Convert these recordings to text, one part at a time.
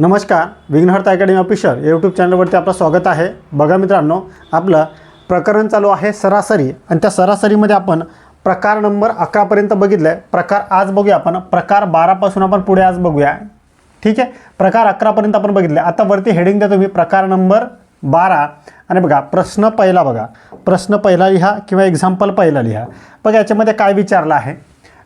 नमस्कार विघ्नहर्त academy official YouTube चॅनलवरती आपलं स्वागत आहे. बघा मित्रांनो आपलं प्रकरण चालू आहे सरासरी. आणि त्या सरासरीमध्ये आपण प्रकार नंबर अकरापर्यंत बघितलं आहे प्रकार आज बघूया आपण. प्रकार बारापासून आपण पुढे आज बघूया. ठीक आहे? प्रकार अकरापर्यंत आपण बघितले आता वरती हेडिंग द्या तुम्ही. प्रकार नंबर बारा. आणि बघा प्रश्न पहिला बघा. प्रश्न पहिला लिहा किंवा एक्झाम्पल पहिला लिहा. बघा याच्यामध्ये काय विचारलं आहे?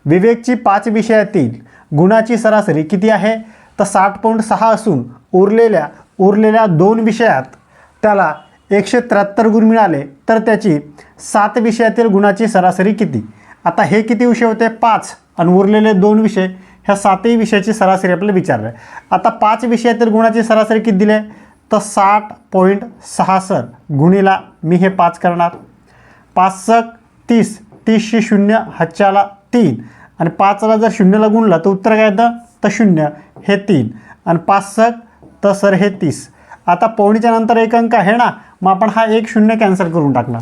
विवेकची पाच विषयातील गुणाची सरासरी किती आहे? तर साठ पॉईंट सहा असून उरलेल्या उरलेल्या दोन विषयात त्याला एकशे त्र्याहत्तर गुण मिळाले तर त्याची सात विषयातील गुणाची सरासरी किती? आता हे किती विषय होते? पाच. आणि उरलेले दोन विषय ह्या सातही विषयाची सरासरी आपल्याला विचारलं आहे. आता पाच विषयातील गुणाची सरासरी किती दिली आहे? तर साठ पॉईंट सहा सर गुणीला मी हे पाच करणार. पाच सक तीस तीसशे शून्य हातच्याला तीन. आणि पाचला जर शून्यला गुणला तर उत्तर काय येतं? तर शून्य. हे तीन. आणि पाच सक तर सर हे तीस. आता पवणीच्या नंतर एक अंक आहे ना मग आपण हा एक शून्य कॅन्सल करून टाकला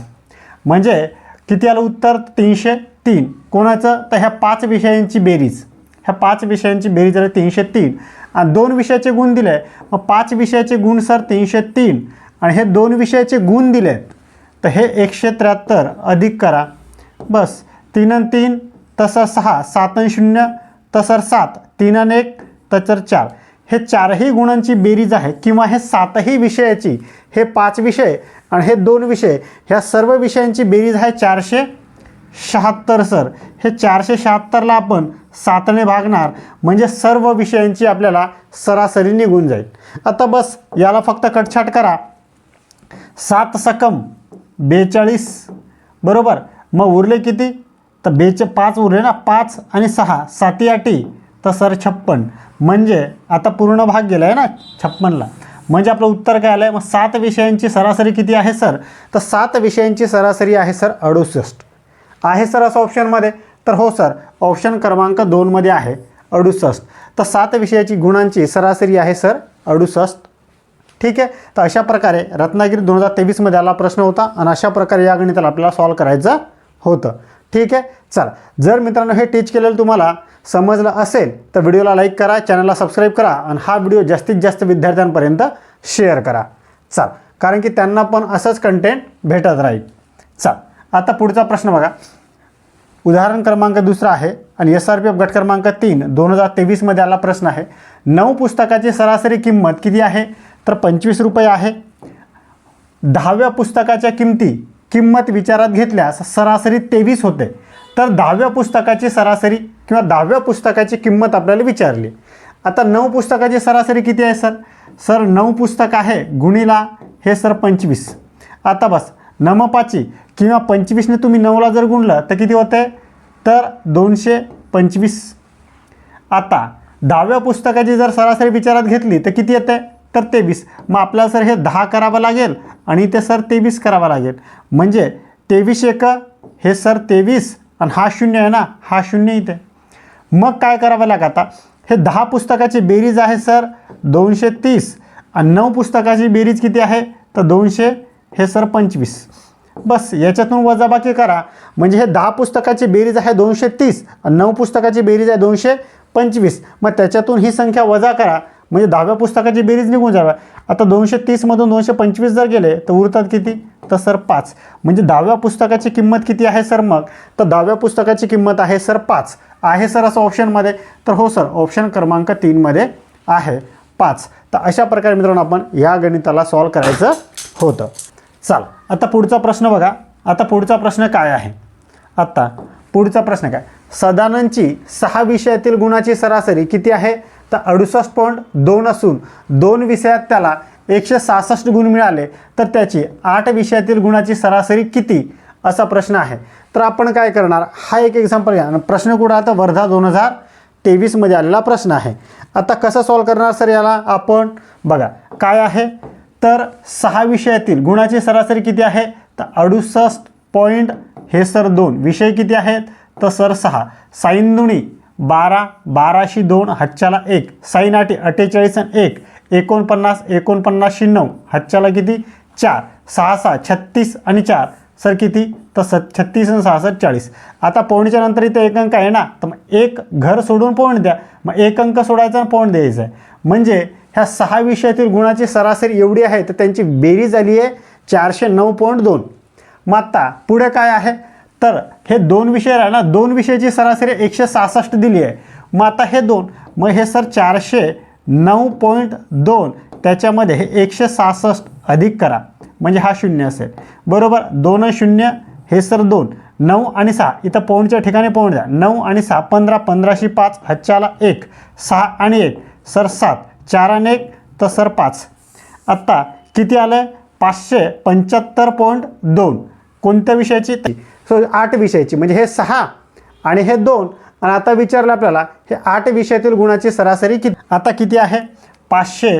म्हणजे किती आलं उत्तर? तीनशे तीन. कोणाचं? तर ह्या पाच विषयांची बेरीज. ह्या पाच विषयांची बेरीज झाली तीनशे तीन. आणि दोन विषयाचे गुण दिले. मग पाच विषयाचे गुण सर तीनशे तीन. आणि हे दोन विषयाचे गुण दिले तर हे एकशे त्र्याहत्तर. अधिक करा. बस. तीन आणि तीन तसं सहा. सात आणि शून्य तसं सात. तीन आणि एक तचर चार हे चारही गुणांची बेरीज आहे किंवा हे सातही विषयाची हे पाच विषय आणि हे दोन विषय ह्या सर्व विषयांची बेरीज आहे चारशे शहात्तर सर. हे चारशे शहात्तरला आपण सातने भागणार म्हणजे सर्व विषयांची आपल्याला सरासरी निघून जाईल. आता बस याला फक्त कटछाट करा. सात सकम बेचाळीस बरोबर? मग उरले किती? तर बेचे पाच उरले ना पाच आणि सहा साती आठी तर सर छप्पन. म्हणजे आता पूर्ण भाग गेला आहे ना छप्पनला. म्हणजे आपलं उत्तर काय आलं आहे मग सात विषयांची सरासरी किती आहे सर? तर सात विषयांची सरासरी आहे सर अडुसष्ट. आहे सर असं ऑप्शनमध्ये तर हो सर ऑप्शन क्रमांक दोनमध्ये आहे अडुसष्ट. तर सात विषयाची गुणांची सरासरी आहे सर अडुसष्ट. ठीक आहे? तर अशा प्रकारे रत्नागिरी दोन हजार तेवीसमध्ये आला प्रश्न होता आणि अशा प्रकारे या गणिताला आपल्याला सॉल्व करायचं होतं. ठीक आहे? चला. जर मित्रांनो हे टीच केलेलं तुम्हाला समजलं असेल तर व्हिडिओला लाईक करा चॅनलला सबस्क्राईब करा आणि हा व्हिडिओ जास्तीत जास्त विद्यार्थ्यांपर्यंत शेअर करा. चल. कारण की त्यांना पण असंच कंटेंट भेटत राहील. चाल. आता पुढचा प्रश्न बघा. उदाहरण क्रमांक दुसरा आहे आणि एस आर पी एफ गट क्रमांक तीन दोन हजार तेवीसमध्ये आला प्रश्न आहे. नऊ पुस्तकाची सरासरी किंमत किती आहे? तर पंचवीस रुपये आहे. दहाव्या पुस्तकाच्या किमती किंमत विचारात घेतल्यास सरासरी तेवीस होते. तर दहाव्या पुस्तकाची सरासरी किंवा दहाव्या पुस्तकाची किंमत आपल्याला विचारली. आता नऊ पुस्तकाची सरासरी किती आहे सर? सर नऊ पुस्तक आहे गुणीला हे सर पंचवीस. आता बस नमपाची किंवा पंचवीसने तुम्ही नऊला जर गुणलं तर किती होते? तर दोनशे पंचवीस. आता दहाव्या पुस्तकाची जर सरासरी विचारात घेतली तर किती येते? तर तेवीस. मग आपल्याला सर हे दहा करावं लागेल आणि ते सर तेवीस करावं लागेल. म्हणजे तेवीस एक हे सर तेवीस आणि हा शून्य आहे ना हा शून्य इथे. मग काय करावं लागेल आता? हे दहा पुस्तकाची बेरीज आहे सर दोनशे तीस. आणि नऊ पुस्तकाची बेरीज किती आहे? तर दोनशे हे सर पंचवीस. बस याच्यातून वजाबाकी करा. म्हणजे हे दहा पुस्तकाची बेरीज आहे दोनशे तीस आणि नऊ पुस्तकाची बेरीज आहे दोनशे पंचवीस. मग त्याच्यातून ही संख्या वजा करा. म्हणजे दहाव्या पुस्तकाची बेरीज निघून जाव्या आता दोनशे तीसमधून दोनशे पंचवीस जर गेले तर उरतात किती? तर सर पाच. म्हणजे दहाव्या पुस्तकाची किंमत किती आहे सर मग? तर दहाव्या पुस्तकाची किंमत आहे सर पाच. आहे सर असं ऑप्शनमध्ये तर हो सर ऑप्शन क्रमांक तीनमध्ये आहे पाच. तर अशा प्रकारे मित्रांनो आपण या गणिताला सॉल्व करायचं होतं. चाल आता पुढचा प्रश्न बघा. आता पुढचा प्रश्न काय आहे? आत्ता पुढचा प्रश्न काय? सदानंदची सहा विषयातील गुणाची सरासरी किती आहे? तर अडुसष्ट पॉईंट दोन असून दोन विषयात त्याला एकशे सहासष्ट गुण मिळाले तर त्याची आठ विषयातील गुणाची सरासरी किती? असा प्रश्न आहे. तर आपण काय करणार? हा एक एक्झाम्पल घ्या. प्रश्न कुठं आता? वर्धा दोन हजार तेवीसमध्ये आलेला प्रश्न आहे. आता कसं सॉल्व करणार सर याला आपण? बघा काय आहे? तर सहा विषयातील गुणाची सरासरी किती आहे? तर अडुसष्ट पॉईंट हे सर दोन. विषय किती आहेत? तर सर सहा. साईन दुणी बारा बाराशे दोन हच्च्याला एक. साईन अठ्ठेचाळीस आणि एक. एकोणपन्नास एकोणपन्नासशे नऊ. हच्च्याला किती? चार. सहा सहा छत्तीस आणि चार. सर किती? तर स छत्तीस आणि सहासष्ट चाळीस. आता पोहणीच्या नंतर इथे एक अंक आहे ना? तर मग एक घर सोडून पोहण द्या. मग एक अंक सोडायचा आणि पोहण द्यायचं आहे. म्हणजे ह्या सहा विषयातील गुणाची सरासरी एवढी आहे तर त्यांची बेरीज झाली आहे चारशे नऊ पॉईंट दोन. मग आता पुढे काय आहे? तर हे दोन विषय आहे ना दोन विषयाची सरासरी एकशे सहासष्ट दिली आहे. मग आता हे दोन मग हे सर चारशे नऊ पॉईंट दोन त्याच्यामध्ये हे एकशे सहासष्ट अधिक करा. म्हणजे हा शून्य असेल. बरोबर? दोन शून्य हे सर दोन. नऊ आणि सहा इथं पौंडच्या ठिकाणी पौंड द्या. नऊ आणि सहा पंधरा पंधराशे पाच हच्च्याला एक. सहा आणि एक सर सात. चार आणि एक तर सर पाच. आत्ता किती आलं आहे पाचशे पंच्याहत्तर पॉईंट दोन. कोणत्या विषयाची? सो आठ विषयाची म्हणजे हे सहा आणि हे दोन. आणि आता विचारलं आपल्याला हे आठ विषयातील गुणाची सरासरी किती? आता किती आहे? पाचशे.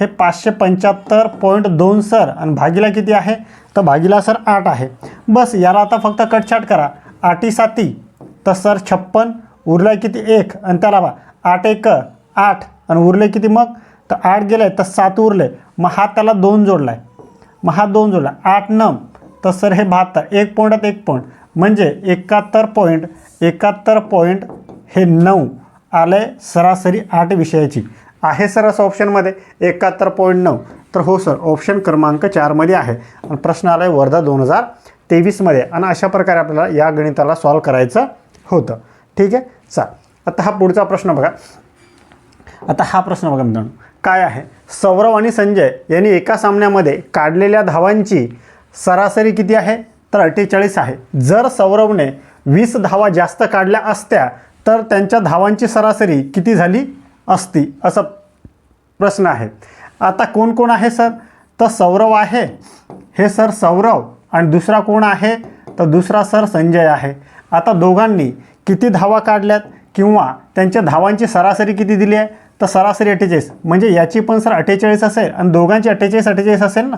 हे पाचशे पंच्याहत्तर पॉईंट दोन सर. आणि भागीला किती आहे? तर भागीला सर आठ आहे. बस याला आता फक्त कटछाट करा. आठी साती तर सर छप्पन. उरला किती? एक. आणि त्याला बा आठ एक आठ. आणि उरले किती मग? तर आठ गेले तर सात उरले. मग हा त्याला दोन जोडला आहे मग हा दोन जोडला. आठ नम. तर सर हे बहात्तर एक पॉईंटात एक पॉईंट म्हणजे एकाहत्तर पॉईंट एकाहत्तर पॉईंट हे नऊ आलं सरासरी आठ विषयाची. आहे सर असं ऑप्शनमध्ये एकाहत्तर पॉईंट नऊ. तर हो सर ऑप्शन क्रमांक चारमध्ये आहे. आणि प्रश्न आला आहे वर्धा दोन हजार तेवीसमध्ये आणि अशा प्रकारे आपल्याला या गणिताला सॉल्व करायचं होतं. ठीक आहे? चा आता हा पुढचा प्रश्न बघा. आता हा प्रश्न बघा मित्रांनो. काय आहे? सौरव आणि संजय यांनी एका सामन्यामध्ये काढलेल्या धावांची सरासरी किती आहे? तर अठ्ठेचाळीस आहे. जर सौरवने वीस धावा जास्त काढल्या असत्या तर त्यांच्या धावांची सरासरी किती झाली असती? असा प्रश्न आहे. आता कोण कोण आहे सर? तर सौरव आहे. हे सर सौरव आणि दुसरा कोण आहे? तर दुसरा सर संजय आहे. आता दोघांनी किती धावा काढल्यात किंवा त्यांच्या धावांची सरासरी किती दिली आहे? तर सरासरी अठ्ठेचाळीस. म्हणजे याची पण सर अठ्ठेचाळीस असेल आणि दोघांची अठ्ठेचाळीस अठ्ठेचाळीस असेल ना?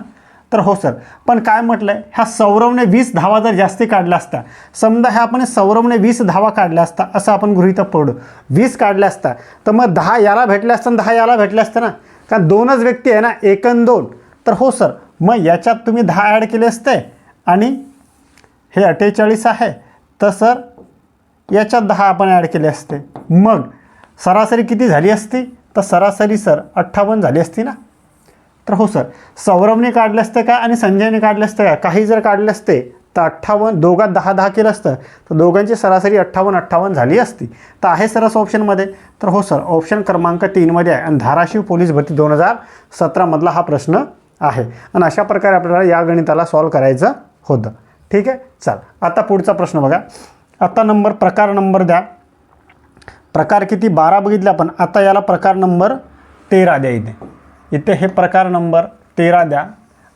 तर हो सर. पण काय म्हटलं आहे ह्या सौरवने वीस धावा जर जास्ती काढल्या असता समजा ह्या आपण सौरवने वीस धावा काढल्या असता असं आपण गृहीत पडू. वीस काढल्या असता तर मग दहा याला भेटल्या असतं दहा याला भेटल्या असतं ना? कारण दोनच व्यक्ती आहे ना एक आणि दोन. तर हो सर मग याच्यात तुम्ही दहा ॲड केले असते आणि हे अठ्ठेचाळीस आहे. तर सर याच्यात दहा आपण ॲड केले असते. मग सरासरी किती झाली असती? तर सरासरी सर अठ्ठावन्न झाली असती ना? तर हो सर सौरभने काढले असतं का आणि संजयने काढलं असतं का? काही जर काढले असते तर अठ्ठावन्न दोघात दहा दहा केलं असतं तर दोघांची सरासरी अठ्ठावन्न अठ्ठावन्न झाली असती. तर आहे सर असं ऑप्शनमध्ये तर हो सर ऑप्शन क्रमांक तीनमध्ये आहे. आणि धाराशिव पोलीस भरती दोन हजार सतरामधला हा प्रश्न आहे. आणि अशा प्रकारे आपल्याला या गणिताला सॉल्व करायचं होतं. ठीक आहे? चाल आता पुढचा प्रश्न बघा. आता नंबर प्रकार नंबर द्या. प्रकार किती? बारा बघितले आपण. आता याला प्रकार नंबर तेरा द्या इथे. इथे हे प्रकार नंबर तेरा द्या.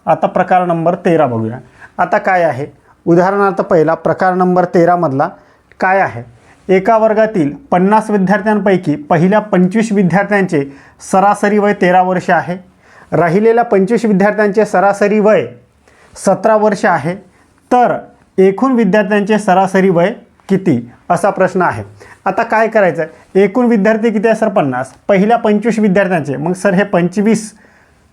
आता प्रकार नंबर तेरा बघूया. आता काय आहे? उदाहरणार्थ पहिला प्रकार नंबर तेरामधला काय आहे? एका वर्गातील पन्नास विद्यार्थ्यांपैकी पहिल्या पंचवीस विद्यार्थ्यांचे सरासरी वय तेरा वर्ष आहे. राहिलेल्या पंचवीस विद्यार्थ्यांचे सरासरी वय सतरा वर्ष आहे. तर एकूण विद्यार्थ्यांचे सरासरी वय किती असा प्रश्न आहे. आता काय करायचं आहे एकूण विद्यार्थी किती आहे सर? पन्नास. पहिल्या पंचवीस विद्यार्थ्यांचे मग सर हे पंचवीस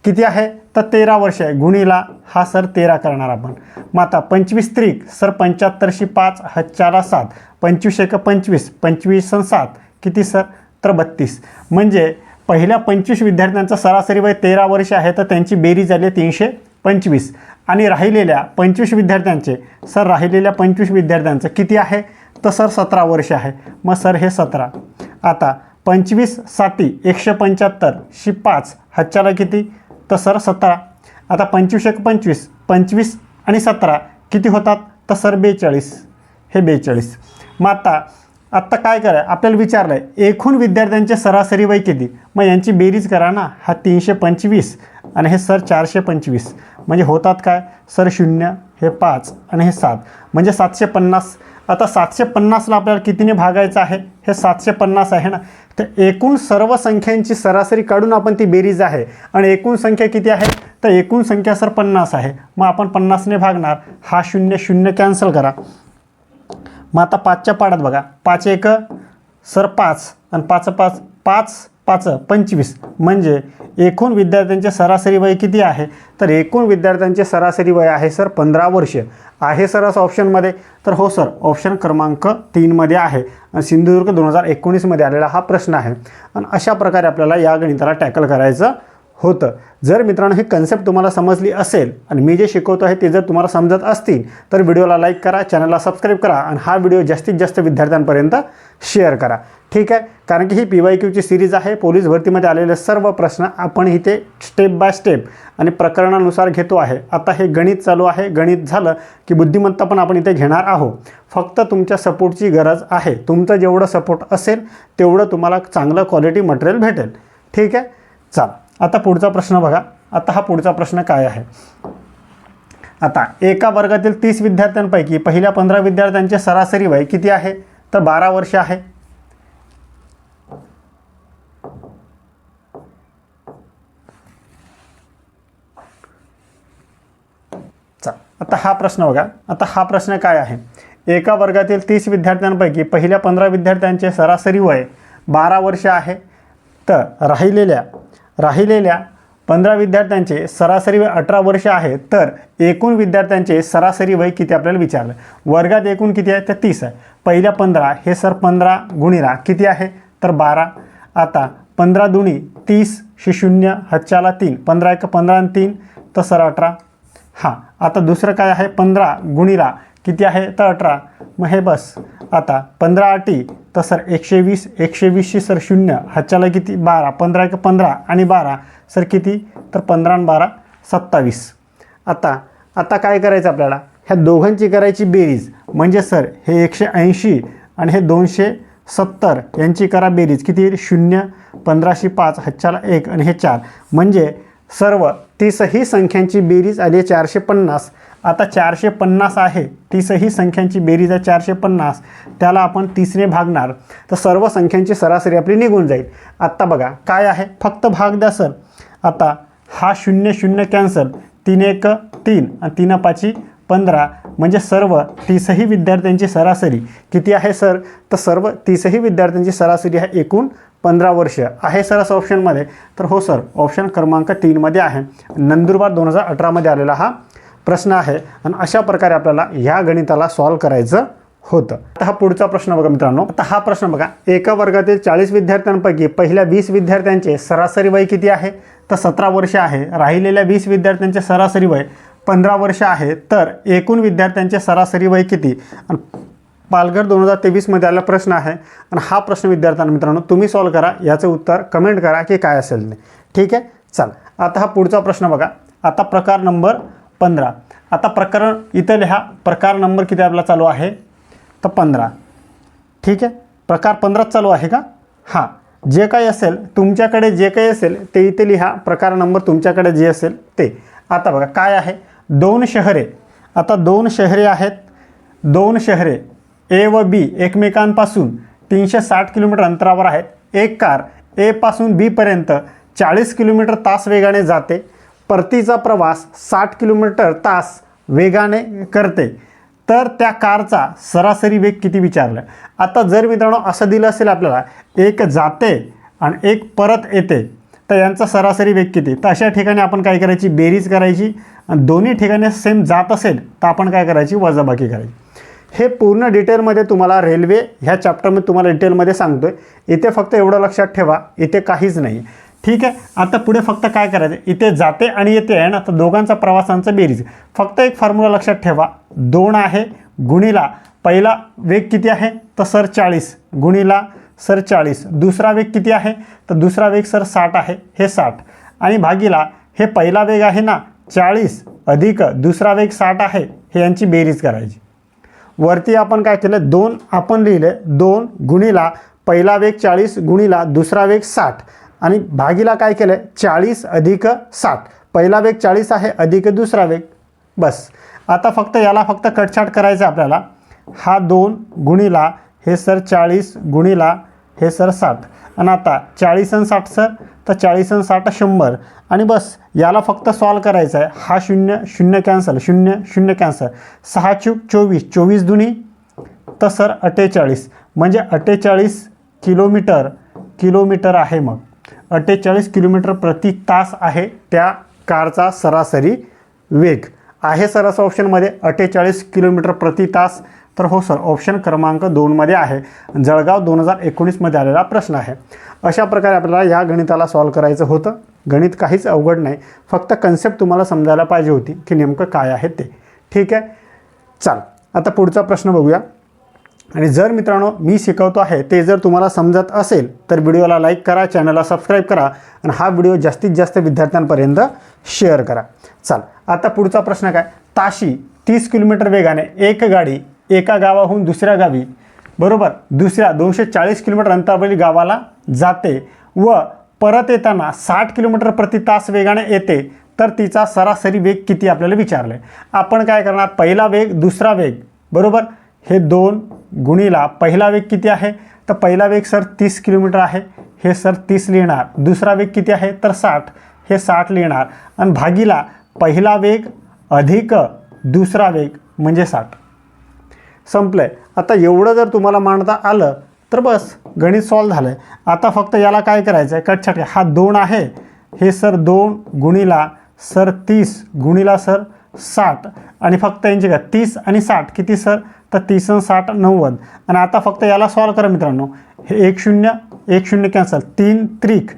किती आहे? तर तेरा वर्ष आहे. गुणीला हा सर तेरा करणार आपण. मग आता पंचवीस त्रिक सर पंच्याहत्तरशी पाच हच्चाला सात. पंचवीस एक पंचवीस. पंचवीस सात किती सर? तर बत्तीस. म्हणजे पहिल्या पंचवीस विद्यार्थ्यांचा सरासरी वय तेरा वर्ष आहे तर त्यांची बेरीज झाली तीनशे पंचवीस. आणि राहिलेल्या पंचवीस विद्यार्थ्यांचे सर राहिलेल्या पंचवीस विद्यार्थ्यांचं किती आहे? तर सर सतरा वर्ष आहे. मग सर हे सतरा. आता पंचवीस साती एकशे पंच्याहत्तर शी पाच हच्च्याला किती? तर सर सतरा. आता पंचवीस एक पंचवीस पंचवीस आणि सतरा किती होतात? तर सर बेचाळीस. हे बेचाळीस. मग आता आत्ता काय करा? आपल्याला विचारलं आहे एकूण विद्यार्थ्यांचे सरासरी वय किती? मग यांची बेरीज करा ना. हा तीनशे पंचवीस आणि हे सर चारशे पंचवीस. म्हणजे होतात काय? सर शून्य हे पाच आणि हे सात. म्हणजे सातशे पन्नास. आता सातशे पन्नासला आपल्याला कितीने भागायचं आहे? हे सातशे पन्नास आहे ना? तर एकूण सर्व संख्यांची सरासरी काढून आपण ती बेरीज आहे. आणि एकूण संख्या किती आहे? तर एकूण संख्या सर पन्नास आहे. मग आपण पन्नासने भागणार. हा शून्य शून्य कॅन्सल करा. मग आता पाचच्या पाडात बघा. पाच एक सर पाच. आणि पाच पाच पाच पाच पंचवीस. म्हणजे एकूण विद्यार्थ्यांचे सरासरी वय किती आहे? तर एकूण विद्यार्थ्यांचे सरासरी वय आहे सर पंधरा वर्ष. आहे सर असं ऑप्शनमध्ये? तर हो सर ऑप्शन क्रमांक तीनमध्ये आहे. आणि सिंधुदुर्ग दोन हजार एकोणीसमध्ये आलेला हा प्रश्न आहे. आणि अशा प्रकारे आपल्याला या गणिताला टॅकल करायचं होतं. जर मित्रांनो ही कन्सेप्ट तुम्हाला समजली असेल आणि मी जे शिकवतो आहे ते जर तुम्हाला समजत असतील तर व्हिडिओला लाईक करा चॅनलला सबस्क्राईब करा आणि हा व्हिडिओ जास्तीत जास्त विद्यार्थ्यांपर्यंत शेअर करा. ठीक आहे? कारण की ही पी वाय क्यूची सिरीज आहे. पोलीस भरतीमध्ये आलेले सर्व प्रश्न आपण इथे स्टेप बाय स्टेप आणि प्रकरणानुसार घेतो आहे. आता हे गणित चालू आहे. गणित झालं की बुद्धिमत्ता पण आपण इथे घेणार आहोत. फक्त तुमच्या सपोर्टची गरज आहे. तुमचं जेवढं सपोर्ट असेल तेवढं तुम्हाला चांगलं क्वालिटी मटेरियल भेटेल. ठीक आहे? चला. आता पुढचा प्रश्न बघा. आता हा पुढचा प्रश्न काय आहे? आता एका वर्गातील तीस विद्यार्थ्यांपैकी पहिल्या पंधरा विद्यार्थ्यांचे सरासरी वय किती आहे? तर बारा वर्ष आहे. आता हा प्रश्न बघा. आता हा प्रश्न काय आहे? एका वर्गातील तीस विद्यार्थ्यांपैकी पहिल्या पंधरा विद्यार्थ्यांचे सरासरी वय बारा वर्ष आहे. तर राहिलेल्या राहिलेल्या पंधरा विद्यार्थ्यांचे सरासरी वय अठरा वर्ष आहे तर एकूण विद्यार्थ्यांचे सरासरी वय किती आपल्याला विचारलं? वर्गात एकूण किती आहे? तर तीस आहे. पहिल्या पंधरा हे सर पंधरा गुणिरा किती आहे? तर बारा. आता पंधरा दुणी तीस शे शून्य हच्च्याला तीन. पंधरा एक पंधरा आणि तीन तर सर अठरा. हां आता दुसरं काय आहे? पंधरा गुणिरा किती आहे? तर अठरा. मग हे बस. आता पंधरा अटी तर सर एकशे वीस एकशे वीसशी सर शून्य. ह्याच्याला किती? बारा. पंधरा एक पंधरा आणि बारा. सर किती? तर पंधरा आणि बारा सत्तावीस. आता आता काय करायचं आपल्याला? ह्या दोघांची करायची बेरीज. म्हणजे सर हे एकशे ऐंशी आणि हे दोनशे सत्तर यांची करा बेरीज. किती? येईल शून्य. पंधराशे पाच हच्च्याला एक आणि हे चार. म्हणजे सर्व तीसही संख्यांची बेरीज आली आहे चारशे पन्नास. आता चारशे पन्नास आहे. तीसही संख्यांची बेरीज आहे चारशे पन्नास. त्याला आपण तीसने भागणार. तर सर्व संख्यांची सरासरी आपली निघून जाईल. आत्ता बघा काय आहे? फक्त भाग द्या सर. आता हा शून्य शून्य कॅन्सल. तीन एक तीन आणि तीन पाची पंधरा. म्हणजे सर्व तीसही विद्यार्थ्यांची सरासरी किती आहे सर? तर सर्व तीसही विद्यार्थ्यांची सरासरी आहे एकूण पंधरा वर्ष. आहे सर असं ऑप्शनमध्ये तर हो सर ऑप्शन क्रमांक तीनमध्ये आहे. नंदुरबार दोन हजार अठरामध्ये आलेला हा प्रश्न आहे. आणि अशा प्रकारे आपल्याला ह्या गणिताला सॉल्व करायचं होतं. आता हा पुढचा प्रश्न बघा मित्रांनो. आता हा प्रश्न बघा. एका वर्गातील चाळीस विद्यार्थ्यांपैकी पहिल्या वीस विद्यार्थ्यांचे सरासरी वय किती आहे? तर सतरा वर्ष आहे. राहिलेल्या वीस विद्यार्थ्यांचे सरासरी वय पंधरा वर्ष आहे. तर एकूण विद्यार्थ्यांचे सरासरी वय किती? आणि पालघर दोन हजार तेवीसमध्ये आलेला प्रश्न आहे. आणि हा प्रश्न विद्यार्थ्यांना मित्रांनो तुम्ही सॉल्व करा. याचं उत्तर कमेंट करा की काय असेल ते. ठीक आहे? चला. आता हा पुढचा प्रश्न बघा. आता प्रकार नंबर पंधरा. आता प्रकरण इथं लिहा प्रकार नंबर किती आपला चालू आहे? तर पंधरा. ठीक आहे? प्रकार पंधराच चालू आहे का? हां. जे काही असेल तुमच्याकडे जे काही असेल ते इथे लिहा. प्रकार नंबर तुमच्याकडे जे असेल ते. आता बघा काय आहे? दोन शहरे. आता दोन शहरे आहेत. दोन शहरे ए व बी एकमेकांपासून तीनशे साठ किलोमीटर अंतरावर आहेत. एक कार एपासून बीपर्यंत चाळीस किलोमीटर तास वेगाने जाते. परतीचा प्रवास साठ किलोमीटर तास वेगाने करते. तर त्या कारचा सरासरी वेग किती विचारलं? आता जर मित्रांनो असं दिलं असेल आपल्याला एक जाते आणि एक परत येते तर यांचा सरासरी वेग किती? तर अशा ठिकाणी आपण काय करायची? बेरीज करायची. आणि दोन्ही ठिकाणी सेम जात असेल तर आपण काय करायची? वजाबाकी करायची. हे पूर्ण डिटेलमध्ये तुम्हाला रेल्वे ह्या चॅप्टरमध्ये तुम्हाला डिटेलमध्ये सांगतो आहे इथे फक्त एवढं लक्षात ठेवा इथे काहीच नाही. ठीक आहे? आता पुढे फक्त काय करायचं? इथे जाते आणि येते आहे ना? तर दोघांचा प्रवासांचा बेरीज. फक्त एक फॉर्म्युला लक्षात ठेवा. दोन आहे गुणीला. पहिला वेग किती आहे? तर सर चाळीस. गुणीला सर चाळीस. दुसरा वेग किती आहे? तर दुसरा वेग सर साठ आहे. हे साठ. आणि भागीला हे पहिला वेग आहे ना? चाळीस. अधिक दुसरा वेग साठ आहे. हे यांची बेरीज करायची. वरती आपण काय केलं? दोन आपण लिहिले. दोन गुणीला पहिला वेग चाळीस गुणीला दुसरा वेग साठ. आणि भागीला काय केलं आहे चाळीस अधिक साठ पहिला वेग चाळीस आहे अधिक दुसरा वेग बस. आता फक्त याला फक्त कटछाट करायचं आपल्याला. हा दोन गुणीला हे सर चाळीस गुणीला हे सर साठ आणि आता चाळीस आणि साठ सर तर चाळीस आणि साठ शंभर. आणि बस याला फक्त सॉल्व करायचं आहे हा शून्य शून्य कॅन्सल शून्य शून्य कॅन्सल सहा चूक चोवीस चोवीस दुनी तर सर अठ्ठेचाळीस. म्हणजे अठ्ठेचाळीस किलोमीटर किलोमीटर आहे मग. अठ्ठेचाळीस किलोमीटर प्रति तास आहे त्या कारचा सरासरी वेग. आहे सर असं ऑप्शनमध्ये अठ्ठेचाळीस किलोमीटर प्रति तास. तर हो सर ऑप्शन क्रमांक दोनमध्ये आहे. जळगाव दोन हजार एकोणीसमध्ये आलेला प्रश्न आहे. अशा प्रकारे आपल्याला या गणिताला सॉल्व करायचं होतं. गणित काहीच अवघड नाही. फक्त कन्सेप्ट तुम्हाला समजायला पाहिजे होती की नेमकं काय आहे ते. ठीक आहे? चाल. आता पुढचा प्रश्न बघूया. आणि जर मित्रांनो मी शिकवतो आहे ते जर तुम्हाला समजत असेल तर व्हिडिओला लाईक करा चॅनलला सबस्क्राईब करा आणि हा व्हिडिओ जास्तीत जास्त विद्यार्थ्यांपर्यंत शेअर करा. चाल आता पुढचा प्रश्न काय? ताशी तीस किलोमीटर वेगाने एक गाडी एका गावाहून दुसऱ्या गावी बरोबर? दुसऱ्या दोनशे चाळीस किलोमीटर अंतरावरील गावाला जाते व परत येताना साठ किलोमीटर प्रति तास वेगाने येते तर तिचा सरासरी वेग किती? आपल्याला विचारलं आहे आपण काय करणार? पहिला वेग दुसरा वेग बरोबर? हे दोन गुणीला पहिला वेग किती आहे? तर पहिला वेग सर तीस किलोमीटर आहे. हे सर तीस लिहिणार. दुसरा वेग किती आहे? तर साठ. हे साठ लिहिणार. आणि भागीला पहिला वेग अधिक दुसरा वेग म्हणजे साठ. संपलं आहे आता एवढं जर तुम्हाला मांडता आलं तर बस गणित सॉल्व झालं आहे आता फक्त याला काय करायचं आहे कटछट हा दोन आहे. हे सर दोन गुणीला सर तीस. गुणीला सर साठ. आणि फक्त यांची का तीस आणि साठ. किती सर? तर तीस आणि साठ नव्वद. आणि आता फक्त याला सॉल्व करा मित्रांनो. हे एक शून्य एक शून्य कॅन्सल तीन त्रिक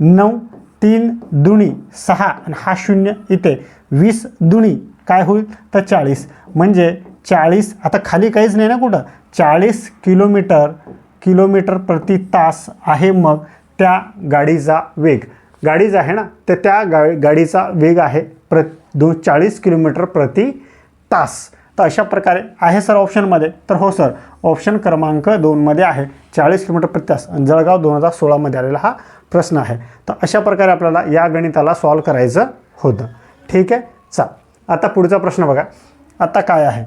नऊ तीन दुणी सहा. आणि हा शून्य इथे. वीस दुणी काय होईल? तर चाळीस. म्हणजे चाळीस आता खाली काहीच नाही ना कुठं? चाळीस किलोमीटर किलोमीटर प्रति तास आहे मग त्या गाडीचा वेग. गाडीचा आहे ना? तर त्या गा गाडीचा वेग आहे प्र दो चाळीस किलोमीटर प्रति तास. तर अशा प्रकारे आहे सर ऑप्शनमध्ये? तर हो सर ऑप्शन क्रमांक दोनमध्ये आहे. चाळीस किलोमीटर प्रति तास. जळगाव दोन हजार सोळामध्ये आलेला हा प्रश्न आहे. तर अशा प्रकारे आपल्याला या गणिताला सॉल्व करायचं होतं. ठीक आहे? चाल. आता पुढचा प्रश्न बघा. आता काय आहे?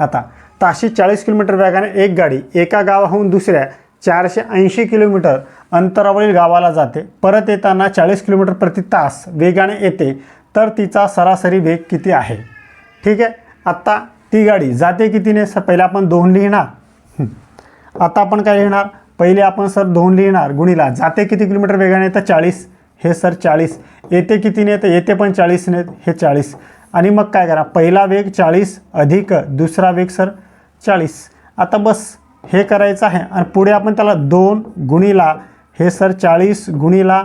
आता ताशी चाळीस किलोमीटर वेगाने एक गाडी एका गावाहून दुसऱ्या चारशे ऐंशी किलोमीटर अंतरावरील गावाला जाते. परत येताना चाळीस किलोमीटर प्रति तास वेगाने येते. तर तिचा सरासरी वेग किती आहे? ठीक आहे? आत्ता ती गाडी जाते कितीने? सर पहिले आपण दोन लिहिणार. आता आपण काय लिहिणार? पहिले आपण सर दोन लिहिणार गुणीला जाते किती किलोमीटर वेगाने? तर चाळीस. हे सर चाळीस. येते कितीने? तर येते पण चाळीसने. हे चाळीस. आणि मग काय करा? पहिला वेग चाळीस अधिक दुसरा वेग सर चाळीस. आता बस हे करायचं आहे. आणि पुढे आपण त्याला दोन गुणीला हे सर चाळीस गुणीला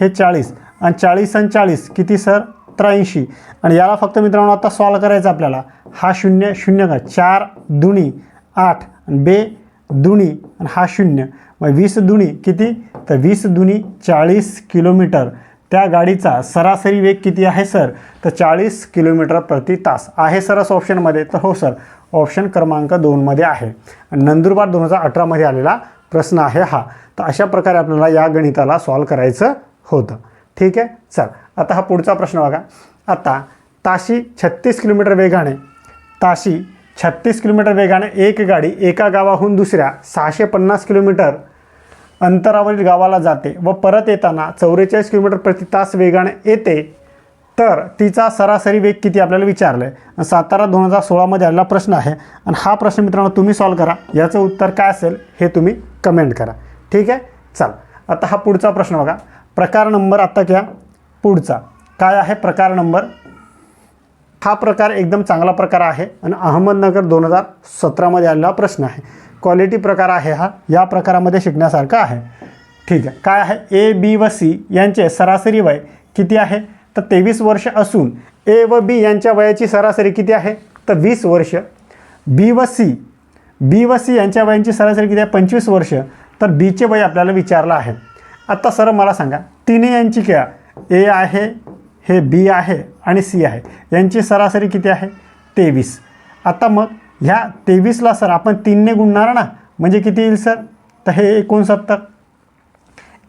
हे चाळीस. आणि चाळीस आणि चाळीस किती सर? त्र्याऐंशी. आणि याला फक्त मित्रांनो आता सॉल्व करायचं आपल्याला. हा शून्य शून्य का? चार दुणी आठ. आणि बे दुणी आणि हा शून्य. मग वीस दुणी किती? तर वीस दुणी चाळीस किलोमीटर. त्या गाडीचा सरासरी वेग किती आहे सर? तर चाळीस किलोमीटर प्रति तास. आहे सरस ऑप्शनमध्ये तर हो सर. ऑप्शन क्रमांक दोनमध्ये आहे. आणि नंदुरबार दोन हजार अठरामध्ये आलेला प्रश्न आहे हा. तर अशा प्रकारे आपल्याला या गणिताला सॉल्व करायचं होतं. ठीक आहे चल आता हा पुढचा प्रश्न बघा. आता ताशी छत्तीस किलोमीटर वेगाने ताशी छत्तीस किलोमीटर वेगाने एक गाडी एका गावाहून दुसऱ्या सहाशे पन्नास किलोमीटर अंतरावरील गावाला जाते व परत येताना चौवेचाळीस किलोमीटर प्रति तास वेगाने येते तर तिचा सरासरी वेग किती आपल्याला विचारलं आहे सातारा दोन हजार सोळामध्ये आलेला प्रश्न आहे. आणि हा प्रश्न मित्रांनो तुम्ही सॉल्व करा. याचं उत्तर काय असेल हे तुम्ही कमेंट करा. ठीक आहे? चल. आता हा पुढचा प्रश्न बघा. प्रकार नंबर आत्ता घ्या. पुढचा. काय आहे प्रकार नंबर? हा प्रकार एकदम चांगला प्रकार आहे आणि अहमदनगर दोन हजार सतरामध्ये आलेला प्रश्न आहे. क्वालिटी प्रकार आहे हा. या प्रकारामध्ये शिकण्यासारखा आहे. ठीक आहे. काय आहे? ए बी व सी यांचे सरासरी वय किती आहे? तर तेवीस वर्ष असून ए व बी यांच्या वयाची सरासरी किती आहे? तर वीस वर्ष. बी व सी बी व सी यांच्या वयांची सरासरी किती आहे? पंचवीस वर्ष. तर बीचे वय आपल्याला विचारलं आहे. आत्ता सर मला सांगा तिने यांची काय ए आहे हे बी आहे आणि सी आहे. यांची सरासरी किती आहे? तेवीस. आता मग ह्या तेवीसला सर आपण तीनने गुणणार ना म्हणजे किती येईल सर? तर हे एकोणसत्तर.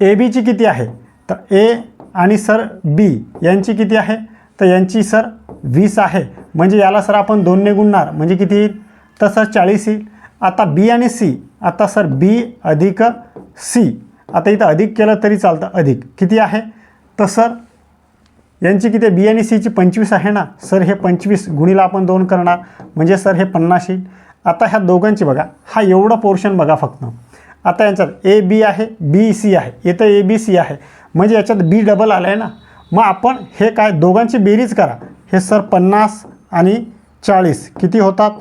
ए बीची किती आहे? तर ए आणि सर बी यांची किती आहे? तर यांची सर वीस आहे. म्हणजे याला सर आपण दोनने गुणणार म्हणजे किती येईल? तर सर चाळीस येईल. आता बी आणि सी आता सर बी अधिक सी. आता इथं अधिक केलं तरी चालतं अधिक. किती आहे? तर सर यांची किती बी आणि सीची पंचवीस आहे ना? सर हे पंचवीस गुणीला आपण दोन करणार. म्हणजे सर हे पन्नास येईल आता ह्या दोघांची बघा. हा एवढं पोर्शन बघा फक्त. आता यांच्यात ए बी आहे बी सी आहे. इथं ए बी सी आहे. म्हणजे याच्यात बी डबल आलं आहे ना? मग आपण हे काय दोघांची बेरीज करा. हे सर पन्नास आणि चाळीस. किती होतात?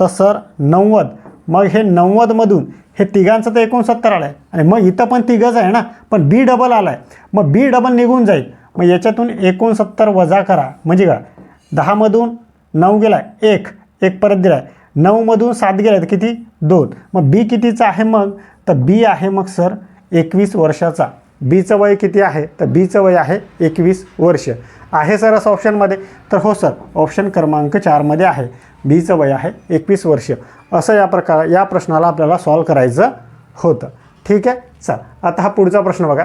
तर सर नव्वद. मग हे नव्वदमधून हे तिघांचं तर एकोणसत्तर आलं आहे. आणि मग इथं पण तिघंच आहे ना पण बी डबल आला आहे मग बी डबल निघून जाईल. मग याच्यातून एकोणसत्तर वजा करा. म्हणजे का दहामधून नऊ गेला आहे एक एक परत दिला आहे नऊमधून सात गेला आहे किती? दोन. मग बी कितीचा आहे मग? तर बी आहे मग सर एकवीस वर्षाचा. बीचं वय किती आहे? तर बीचं वय आहे एकवीस वर्ष. आहे सर असं ऑप्शनमध्ये? तर हो सर ऑप्शन क्रमांक चारमध्ये आहे. बीचं वय आहे एकवीस वर्ष. असं या प्रकार या प्रश्नाला आपल्याला सॉल्व करायचं होतं. ठीक आहे? चल आता हा पुढचा प्रश्न बघा.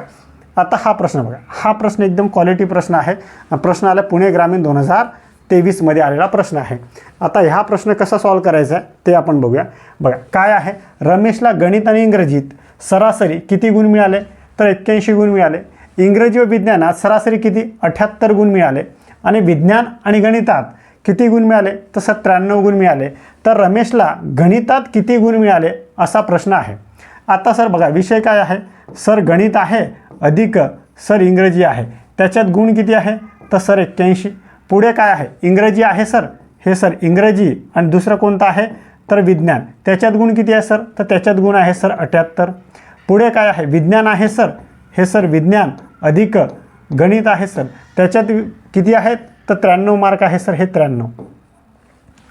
आता हा प्रश्न बघा. हा प्रश्न एकदम क्वालिटी प्रश्न आहे. प्रश्न आला पुणे ग्रामीण दोन हजार तेवीसमध्ये आलेला प्रश्न आहे. आता ह्या प्रश्न कसा सॉल्व करायचा आहे? ते आपण बघूया. बघा काय आहे? रमेशला गणित आणि इंग्रजीत सरासरी किती गुण मिळाले? तर एक्क्याऐंशी गुण मिळाले. इंग्रजी व विज्ञानात सरासरी किती? अठ्याहत्तर गुण मिळाले. आणि विज्ञान आणि गणितात किती गुण मिळाले? तर त्र्याण्णव गुण मिळाले. तर रमेशला गणितात किती गुण मिळाले असा प्रश्न आहे. आता सर बघा विषय काय आहे? सर गणित आहे अधिक सर इंग्रजी आहे. त्याच्यात गुण किती आहे? तर सर एक्क्याऐंशी. पुढे काय आहे? इंग्रजी आहे सर? हे सर इंग्रजी. आणि दुसरं कोणतं आहे? तर विज्ञान. त्याच्यात गुण किती आहे सर? तर त्याच्यात गुण आहे सर अठ्याहत्तर. पुढे काय आहे? विज्ञान आहे सर. हे सर विज्ञान. अधिक गणित आहे सर. त्याच्यात किती आहेत? तर त्र्याण्णव मार्क आहे सर. हे त्र्याण्णव.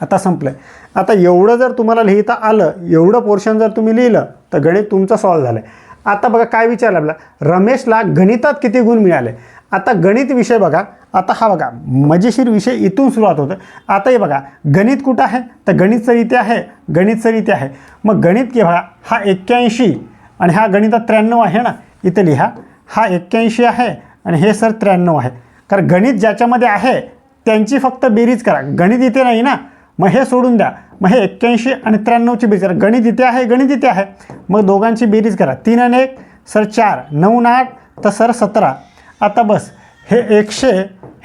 आता संपलं आहे आता एवढं जर तुम्हाला लिहिता आलं एवढं पोर्शन जर तुम्ही लिहिलं तर गणित तुमचं सॉल्व झालं आहे आता बघा काय विचारलं आपला? रमेशला गणितात किती गुण मिळाले? आता गणित विषय बघा. आता हा बघा मजेशीर विषय इथून सुरुवात होतं आता हे बघा गणित कुठं आहे? तर गणित सर इथे आहे. गणित सर इथे आहे. मग गणित की बघा हा एक्क्याऐंशी. आणि हा गणितात त्र्याण्णव आहे ना इथे लिहा. हा एक्क्याऐंशी आहे आणि हे सर त्र्याण्णव आहे. कारण गणित ज्याच्यामध्ये आहे त्यांची फक्त बेरीज करा. गणित इथे नाही ना. मग हे सोडून द्या. मग हे एक्क्याऐंशी आणि त्र्याण्णवची बेरीज करा. गणित इथे आहे गणित इथे आहे. मग दोघांची बेरीज करा. तीन आणि एक सर चार. नऊ आठ तर सर सतरा. आता बस हे एकशे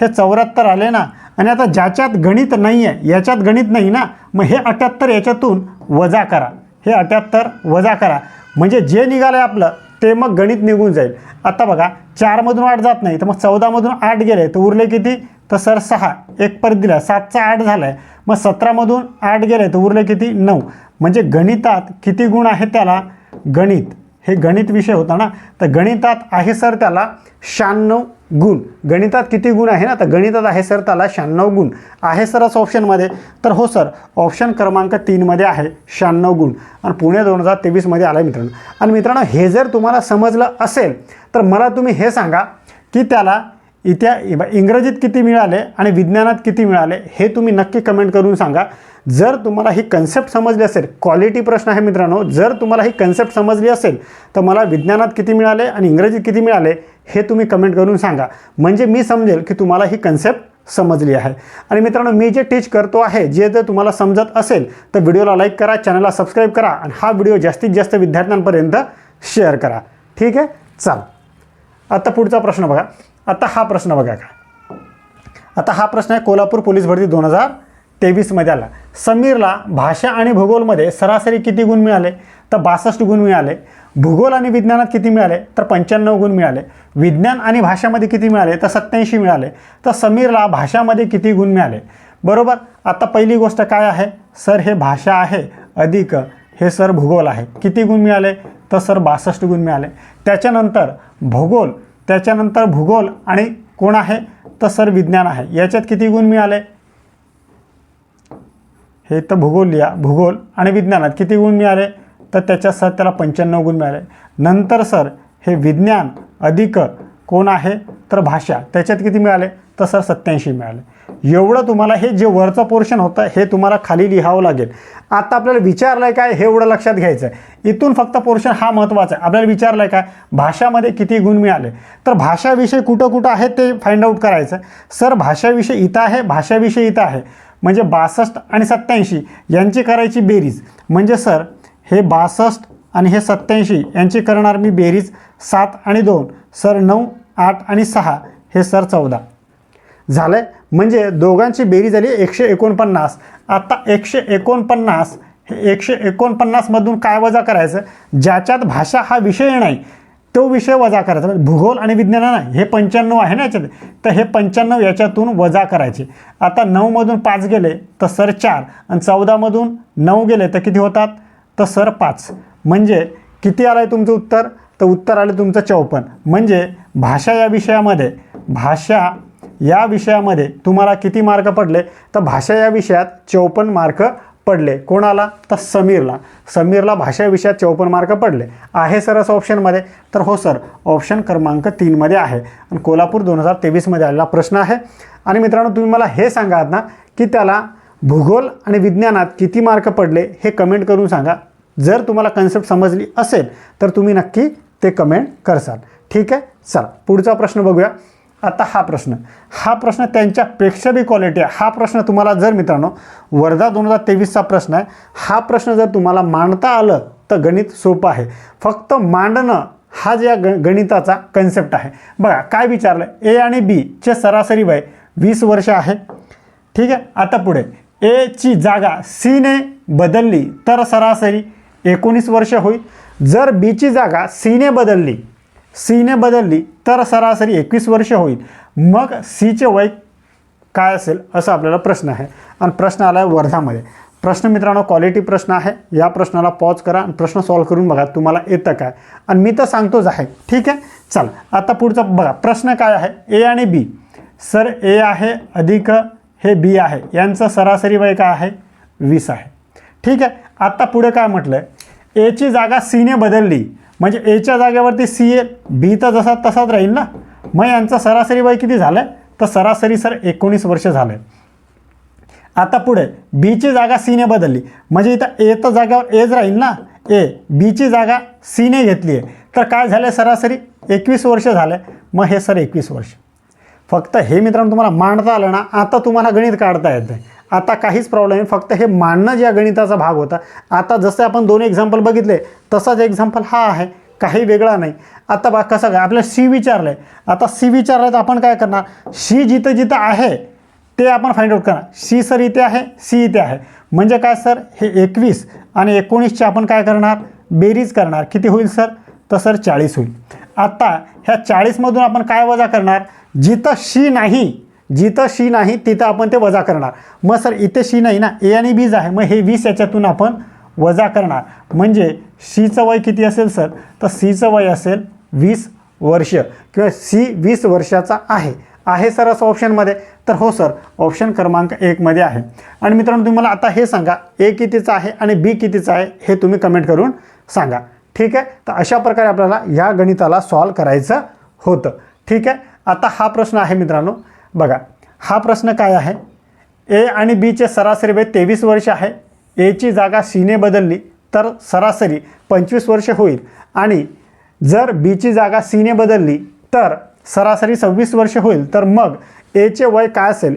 हे चौऱ्याहत्तर आले ना. आणि आता ज्याच्यात गणित नाही आहे याच्यात गणित नाही ना. मग हे अठ्याहत्तर याच्यातून वजा करा. हे अठ्याहत्तर वजा करा. म्हणजे जे निघालं आहे आपलं ते मग गणित निघून जाईल. आता बघा चारमधून आठ जात नाही तर मग चौदामधून आठ गेले तर उरले किती? तर सर सहा. एक परत दिला सातचा आठ झाला आहे मग सतरामधून आठ गेले तर उरले किती? नऊ. म्हणजे गणितात किती गुण आहेत त्याला? गणित. हे गणित विषय होता ना? तर गणितात आहे सर त्याला शहाण्णव गुण. गणितात किती गुण आहे ना? तर गणितात आहे सर त्याला शहाण्णव गुण. आहे सर असं ऑप्शनमध्ये तर हो सर ऑप्शन क्रमांक तीनमध्ये आहे शहाण्णव गुण. आणि पुणे दोन हजार तेवीसमध्ये आला आहे मित्रांनो. आणि मित्रांनो हे जर तुम्हाला समजलं असेल तर मला तुम्ही हे सांगा की त्याला इत्या इंग्रजीत किती मिळाले आणि विज्ञानात किती मिळाले हे तुम्ही नक्की कमेंट करून सांगा. जर तुम्हाला ही कन्सेप्ट समजली असेल क्वालिटी प्रश्न आहे मित्रांनो जर तुम्हाला ही कन्सेप्ट समजली असेल तर मला विज्ञानात किती मिळाले आणि इंग्रजीत किती मिळाले हे तुम्ही कमेंट करून सांगा. म्हणजे मी समजेल की तुम्हाला ही कन्सेप्ट समजली आहे. आणि मित्रांनो मी जे टीच करतो आहे जे जर तुम्हाला समजत असेल तर व्हिडिओला लाईक करा चॅनलला सबस्क्राईब करा आणि हा व्हिडिओ जास्तीत जास्त विद्यार्थ्यांपर्यंत शेअर करा. ठीक आहे? चाल. आता पुढचा प्रश्न बघा. आता हा प्रश्न बघा का. आता हा प्रश्न आहे कोल्हापूर पोलीस भरती दोन हजार तेवीसमध्ये आला. समीरला भाषा आणि भूगोलमध्ये सरासरी किती गुण मिळाले? तर बासष्ट गुण मिळाले. भूगोल आणि विज्ञानात किती मिळाले? तर पंच्याण्णव गुण मिळाले. विज्ञान आणि भाषामध्ये किती मिळाले? तर सत्याऐंशी मिळाले. तर समीरला भाषामध्ये किती गुण मिळाले? बरोबर? आता पहिली गोष्ट काय आहे? सर हे भाषा आहे अधिक. हे सर भूगोल आहे. किती गुण मिळाले? तर सर बासष्ट गुण मिळाले. त्याच्यानंतर भूगोल त्याच्यानंतर भूगोल आणि कोण आहे तर सर विज्ञान आहे. याच्यात किती गुण मिळाले? हे तर भूगोल लिहा. भूगोल आणि विज्ञानात किती गुण मिळाले? तर त्याच्यात सर त्याला पंच्याण्णव गुण मिळाले. नंतर सर हे विज्ञान अधिक कोण आहे? तर भाषा. त्याच्यात किती मिळाले? तर सर सत्याऐंशी मिळाले. एवढं तुम्हाला हे जे वरचं पोर्शन होतं हे तुम्हाला खाली लिहावं लागेल. आता आपल्याला विचारलं आहे काय? हे एवढं लक्षात घ्यायचं आहे इथून फक्त पोर्शन हा महत्त्वाचा आहे. आपल्याला विचारलं आहे काय? भाषामध्ये किती गुण मिळाले? तर भाषाविषय कुठं कुठं आहे ते फाइंड आऊट करायचं. सर भाषाविषय इथं आहे भाषाविषय इथं आहे. म्हणजे बासष्ट आणि सत्याऐंशी यांची करायची बेरीज. म्हणजे सर हे बासष्ट आणि हे सत्याऐंशी यांची करणार मी बेरीज सात आणि दोन. सर नऊ आठ आणि सहा हे सर चौदा. झालं आहे म्हणजे दोघांची बेरी झाली एकशे एकोणपन्नास. आत्ता एकशे एकोणपन्नास हे एकशे एकोणपन्नासमधून काय वजा करायचं? ज्याच्यात भाषा हा विषय नाही तो विषय वजा करायचा. म्हणजे भूगोल आणि विज्ञान नाही हे पंच्याण्णव आहे ना याच्यात? तर हे पंच्याण्णव याच्यातून वजा करायचे. आता नऊमधून पाच गेले तर सर चार. आणि चौदामधून नऊ गेले तर किती होतात? तर सर पाच. म्हणजे किती आलं आहे तुमचं उत्तर? तर उत्तर आलं तुमचं चौपन्न. म्हणजे भाषा या विषयामध्ये भाषा या विषयामध्ये तुम्हाला किती मार्क पडले? तर भाषा या विषयात चौपन्न मार्क पडले. कोणाला? तर समीरला. समीरला भाषा विषयात चौपन्न मार्क पडले. आहे सर असं ऑप्शनमध्ये तर हो सर ऑप्शन क्रमांक तीनमध्ये आहे. आणि कोल्हापूर दोन हजार तेवीसमध्ये आलेला प्रश्न आहे. आणि मित्रांनो तुम्ही मला हे सांगा ना की त्याला भूगोल आणि विज्ञानात किती मार्क पडले हे कमेंट करून सांगा. जर तुम्हाला कन्सेप्ट समजली असेल तर तुम्ही नक्की ते कमेंट करसाल. ठीक आहे? चला पुढचा प्रश्न बघूया. आता हा प्रश्न. हा प्रश्न त्यांच्यापेक्षा बी क्वालिटी आहे. हा प्रश्न तुम्हाला जर मित्रांनो वर्धा दोन हजार तेवीसचा प्रश्न आहे. हा प्रश्न जर तुम्हाला मांडता आलं तर गणित सोपं आहे. फक्त मांडणं हा ज्या या ग गणिताचा कन्सेप्ट आहे. बघा काय विचारलं ए आणि बीचे सरासरी वय वीस वर्ष आहे. ठीक आहे? आता पुढे. एची जागा सीने बदलली तर सरासरी एकोणीस वर्ष होईल. जर बीची जागा सीने बदलली सीने बदलली तर सरासरी एकवीस वर्ष होईल. मग सीचे वय काय असेल असं आपल्याला प्रश्न आहे. आणि प्रश्न आला आहे वर्धामध्ये. प्रश्न मित्रांनो क्वालिटी प्रश्न आहे. या प्रश्नाला पॉज करा आणि प्रश्न सॉल्व करून बघा तुम्हाला येतं काय. आणि मी तर सांगतोच आहे. ठीक आहे? चल आता पुढचा बघा. प्रश्न काय आहे? ए आणि बी सर ए आहे अधिक हे बी आहे. यांचं सरासरी वय काय आहे? वीस आहे. ठीक आहे? आता पुढे काय म्हटलं आहे एची जागा सीने बदलली. म्हणजे एच्या जागेवरती सी एल बी तर जसा तसाच राहील ना? मग यांचं सरासरी वय किती झालं तर सरासरी सर एकोणीस वर्ष झालं आता पुढे बीची जागा सीने बदलली. म्हणजे इथं ए तर जागेवर एज राहील ना? ए बीची जागा सीने घेतली आहे. तर काय झालं सरासरी? एकवीस वर्ष झालं मग हे सर एकवीस वर्ष. फक्त हे मित्रांनो तुम्हाला मांडता आलं ना आता तुम्हाला गणित काढता येतं आता काहीच प्रॉब्लेम नाही. फक्त हे मांडणं ज्या गणिताचा भाग होता. आता जसे आपण दोन एक्झाम्पल बघितले तसाच एक्झाम्पल हा आहे. काही वेगळा नाही. आता बा कसं काय आपल्याला सी विचारलं आहे आता सी विचारलं तर आपण काय करणार? सी जिथं जिथं आहे ते आपण फाइंड आउट करणार. सी सर इथे आहे सी इथे आहे. म्हणजे काय सर? हे एकवीस आणि एकोणीसचे आपण काय करणार? बेरीज करणार. किती होईल सर? तर सर चाळीस होईल. आता ह्या चाळीसमधून आपण काय वजा करणार? जिथं शी नाही जिथं शी नाही तिथं आपण ते वजा करणार. मग सर इथे शी नाही ना ए आणि बीज आहे मग हे वीस याच्यातून आपण वजा करणार. म्हणजे सीचं वय किती असेल सर? तर सीचं वय असेल वीस वर्ष किंवा सी वीस वर्षाचा आहे. आहे सर असं ऑप्शनमध्ये? तर हो सर ऑप्शन क्रमांक एकमध्ये आहे. आणि मित्रांनो तुम्ही मला आता हे सांगा ए कितीचं आहे आणि बी कितीचं आहे हे तुम्ही कमेंट करून सांगा. ठीक आहे? तर अशा प्रकारे आपल्याला या गणिताला सॉल्व करायचं होतं. ठीक आहे? आता हा प्रश्न आहे मित्रांनो बघा हा प्रश्न काय आहे? ए आणि बीचे सरासरी वय तेवीस वर्ष आहे. एची जागा सीने बदलली तर सरासरी पंचवीस वर्ष होईल. आणि जर बीची जागा सीने बदलली तर सरासरी सव्वीस वर्ष होईल. तर मग एचे वय काय असेल?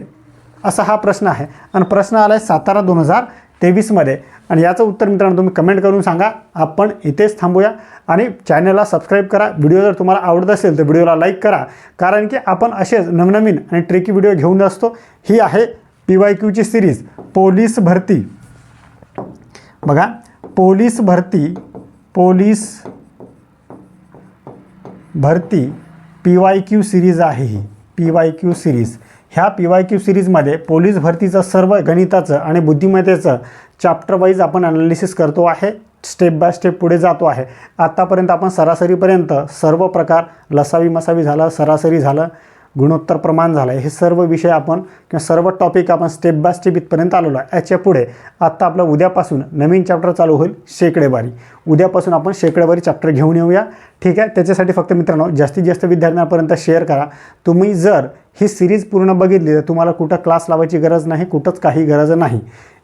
असा हा प्रश्न आहे. आणि प्रश्न आला आहे सातारा दोन हजार तेवीसमध्ये आणि याचं उत्तर मित्रांनो तुम्ही कमेंट करून सांगा. आपण इथेच थांबूया. आणि चॅनलला सबस्क्राईब करा. व्हिडिओ जर तुम्हाला आवडत असेल तर व्हिडिओला लाईक करा. कारण की आपण असेच नवनवीन आणि ट्रेकी व्हिडिओ घेऊन असतो. ही आहे पी वाय क्यूची सिरीज पोलीस भरती. बघा पोलीस भरती पोलीस भरती पी वाय क्यू सिरीज आहे ही. पी वाय क्यू सिरीज ह्या पी वाय क्यू सिरीजमध्ये पोलीस भरतीचं सर्व गणिताचं आणि बुद्धिमत्तेचं चॅप्टर वाईज आपण ॲनालिसिस करतो आहे. स्टेप बाय स्टेप पुढे जातो आहे. आत्तापर्यंत आपण सरासरीपर्यंत सर्व प्रकार लसावी मसावी झालं सरासरी झालं. गुणोत्तर प्रमाण झालं आहे हे सर्व विषय आपण किंवा सर्व टॉपिक आपण स्टेप बाय स्टेप इथपर्यंत आलेलो आहे. याच्यापुढे आत्ता आपलं उद्यापासून नवीन चॅप्टर चालू होईल शेकडेवारी. उद्यापासून आपण शेकडेवारी चॅप्टर घेऊन येऊया. ठीक आहे? त्याच्यासाठी फक्त मित्रांनो जास्तीत जास्त विद्यार्थ्यांपर्यंत शेअर करा. तुम्ही जर ही सिरीज पूर्ण बघितली तर तुम्हाला कुठं क्लास लावायची गरज नाही कुठंच काही गरज नाही.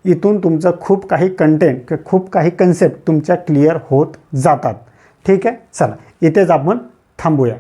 इथून तुमचं खूप काही कंटेंट किंवा खूप काही कन्सेप्ट तुमच्या क्लिअर होत जातात. ठीक आहे? चला इथेच आपण थांबूया.